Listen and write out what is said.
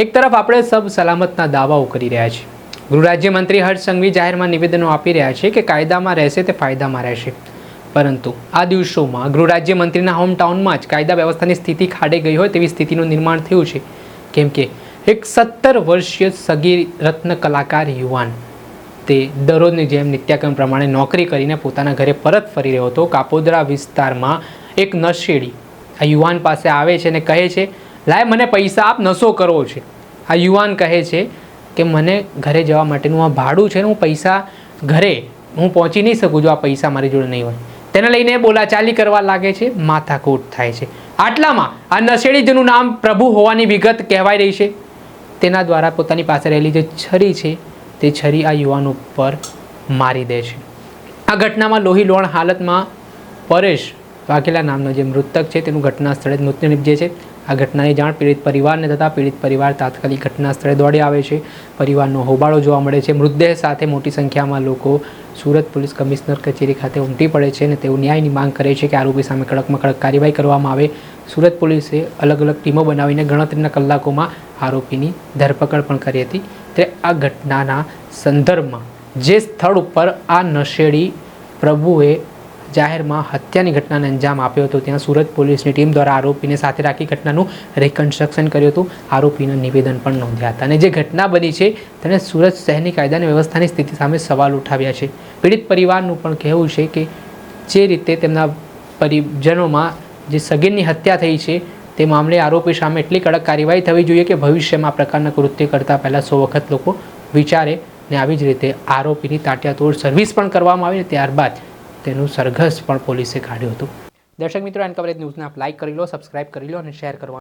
એક તરફ આપણે સબ સલામતના દાવાઓ કરી રહ્યા છીએ. ગૃહ રાજ્યમંત્રી હર્ષ સંઘવી જાહેરમાં નિવેદનો આપી રહ્યા છે કે કાયદામાં રહેશે તે ફાયદામાં રહેશે. પરંતુ આ દિવસોમાં ગૃહ રાજ્યમંત્રીના હોમટાઉનમાં જ કાયદા વ્યવસ્થાની સ્થિતિ ખાડે ગઈ હોય તેવી સ્થિતિનું નિર્માણ થયું છે. કેમ કે એક સત્તર વર્ષીય સગીર રત્ન કલાકાર યુવાન તે દરરોજની જેમ નિત્યાક્રમ પ્રમાણે નોકરી કરીને પોતાના ઘરે પરત ફરી રહ્યો હતો. કાપોદરા વિસ્તારમાં એક નશેડી આ યુવાન પાસે આવે છે અને કહે છે લાય, મને પૈસા આપ, નશો કરવો છે. આ યુવાન કહે છે કે, મને ઘરે જવા માટેનું આ ભાડું છે ને હું પૈસા ઘરે, હું પહોંચી નહીં શકું જો આ પૈસા મારી જોડે નહીં હોય. તેને લઈને બોલાચાલી કરવા લાગે છે, માથાકૂટ થાય છે. આટલામાં આ નશેડી જેનું નામ પ્રભુ હોવાની વિગત કહેવાય રહી છે. તેના દ્વારા પોતાની પાસે રહેલી જે છરી છે, તે છરી આ યુવાન ઉપર મારી દે છે. આ ઘટનામાં લોહી લોણ હાલતમાં પરેશ વાઘેલા નામનો જે મૃતક છે, તેનું ઘટના સ્થળે જ મૃત્યુ નિપજે છે. આ ઘટનાની જાણ પીડિત પરિવારને થતાં પીડિત પરિવાર તાત્કાલિક ઘટના સ્થળે દોડી આવે છે. પરિવારનો હોબાળો જોવા મળે છે. મૃતદેહ સાથે મોટી સંખ્યામાં લોકો સુરત પોલીસ કમિશનર કચેરી ખાતે ઉમટી પડે છે અને તેઓ ન્યાયની માંગ કરે છે કે આરોપી સામે કડકમાં કડક કાર્યવાહી કરવામાં આવે. સુરત પોલીસે અલગ અલગ ટીમો બનાવીને ગણતરીના કલાકોમાં આરોપીની ધરપકડ પણ કરી હતી. તે આ ઘટનાના સંદર્ભમાં જે સ્થળ ઉપર આ નશેડી પ્રભુએ જાહેરમાં હત્યાની ઘટનાને અંજામ આપ્યો હતો. ત્યાં સુરત પોલીસની ટીમ દ્વારા આરોપીને સાથે રાખી ઘટનાનું રિકન્સ્ટ્રક્શન કર્યું હતું. આરોપીના નિવેદન પણ નોંધ્યા હતા. અને જે ઘટના બની છે તેણે સુરત શહેરની કાયદા અને વ્યવસ્થાની સ્થિતિ સામે સવાલ ઉઠાવ્યા છે. પીડિત પરિવારનું પણ કહેવું છે કે જે રીતે તેમના પરિજનોમાં જે સગીરની હત્યા થઈ છે, તે મામલે આરોપી સામે એટલી કડક કાર્યવાહી થવી જોઈએ કે ભવિષ્યમાં આ પ્રકારના કૃત્ય કરતાં પહેલાં સો વખત લોકો વિચારે ને આવી જ રીતે આરોપીની તાટિયાતોડ સર્વિસ પણ કરવામાં આવી ને ત્યારબાદ તેનું સરઘસ પણ પોલીસે કાઢ્યું હતું. દર્શક મિત્રો, એન કવરેજ ન્યૂઝને આપ લાઇક કરી લો સબસ્ક્રાઇબ કરી લો અને શેર કરવા